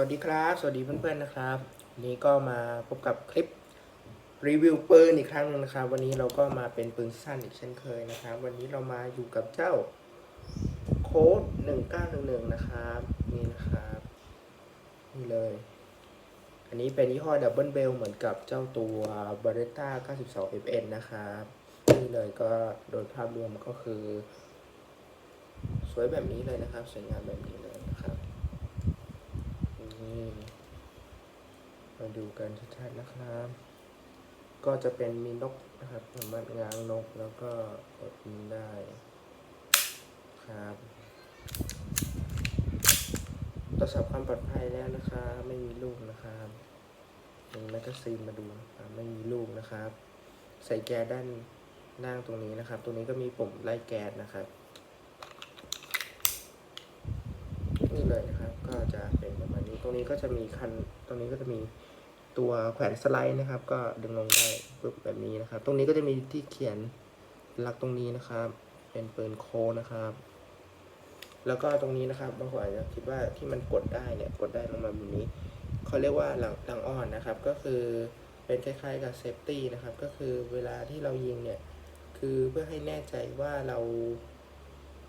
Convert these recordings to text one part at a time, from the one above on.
วัสดีครับ สวัสดีเพื่อนๆนะครับวันนี้ก็มาพบกับคลิปรีวิวปืนอีกครั้งหนึงนะครับ วันนี้เราก็มาเป็นปืนสั้นอีกเช่นเคยนะครับ วันนี้เรามาอยู่กับเจ้าโค้ด1911นะครับนี่นะครับนี่เลย อันนี้เป็นยี่ห้อดับเบิลเบลเหมือนกับเจ้าตัว b a r r e t t a 92 FN นนะครับนี่เลยก็โดยภาพรวมก็คือ สวยแบบนี้เลยนะครับสวยงามแบบนี้เล นี่ มาดูกันชัดๆนะครับ ก็จะเป็นมีนกนะครับสามารถง้างนกแล้วก็กดยิงได้ครับตรวจสอบความปลอดภัยแล้วนะครับไม่มีลูกนะครับมีแมกกาซีนมาดูนะครับไม่มีลูกนะครับ ใส่แก๊สด้านล่างตรงนี้นะครับ ตรงนี้ก็มีปุ่มไล่แก๊สนะครับนี่เลยนะครับก็จะเป็นประมาณ รงนี้ก็จะมีคัน ตรงนี้ก็จะมีตัวแขวนสไลด์นะครับ ก็ดึงลงได้ปึ๊บแบบนี้นะครับ ตรงนี้ก็จะมีที่เขียนลักตรงนี้นะครับ เป็นปืนโค้นะครับ แล้วก็ตรงนี้นะครับบางคนอาจจะคิดว่าที่มันกดได้เนี่ยกดได้ลงมาแบบนี้เขาเรียกว่าหลังหลังอ่อนนะครับ ก็คือเป็นคล้ายๆกับเซฟตี้นะครับ ก็คือเวลาที่เรายิงเนี่ยคือเพื่อให้แน่ใจว่าเรา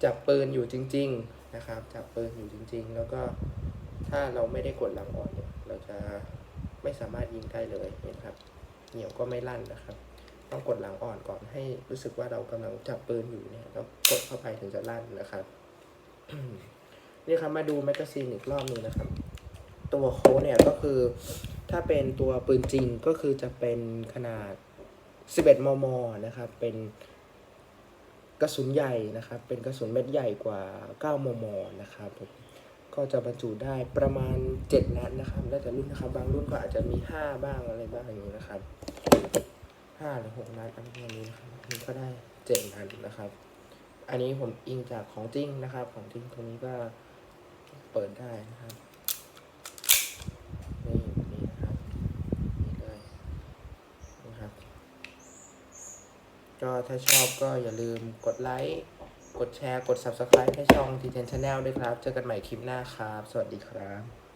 จับปืนอยู่จริง ๆนะครับ จับปืนอยู่จริง ๆ แล้วก็ ถ้าเราไม่ได้กดหลังอ่อนเนี่ยเราจะไม่สามารถยิงได้เลยเห็นครับ เหนียวก็ไม่ลั่นนะครับ ต้องกดหลังอ่อนก่อนให้รู้สึกว่าเรากำลังจับปืนอยู่เนี่ยแล้วกดเข้าไปถึงจะลั่นนะครับนี่ครับมาดูแมกกาซีนอีกรอบหนึ่งนะครับ ตัวโค้ดเนี่ยก็คือ ถ้าเป็นตัวปืนจริงก็คือจะเป็นขนาด 11 มม นะครับ เป็นกระสุนใหญ่นะครับ เป็นกระสุนเม็ดใหญ่กว่า 9 มม นะครับผม ก็จะบรรจุได้ประมาณ 7 นัดนะครับ แล้วแต่รุ่นนะครับ บางรุ่นก็อาจจะมี 5 บ้างอะไรบ้างอย่างนี้นะครับ5หรือ6นัดอะไรพวกนี้นะครับนนี้ก็ได้7นัดนะครับ อันนี้ผมอิงจากของจริงนะครับ ของจริงตรงนี้ก็เปิดได้นะครับนี่นี่นะครับนี่เลยนะครับ ก็ถ้าชอบก็อย่าลืมกดไลค์ กดแชร์ กด Subscribe ให้ช่อง t ีเทนช n แนลด้วยครับ เจอกันใหม่คลิปหน้าครับ สวัสดีครับ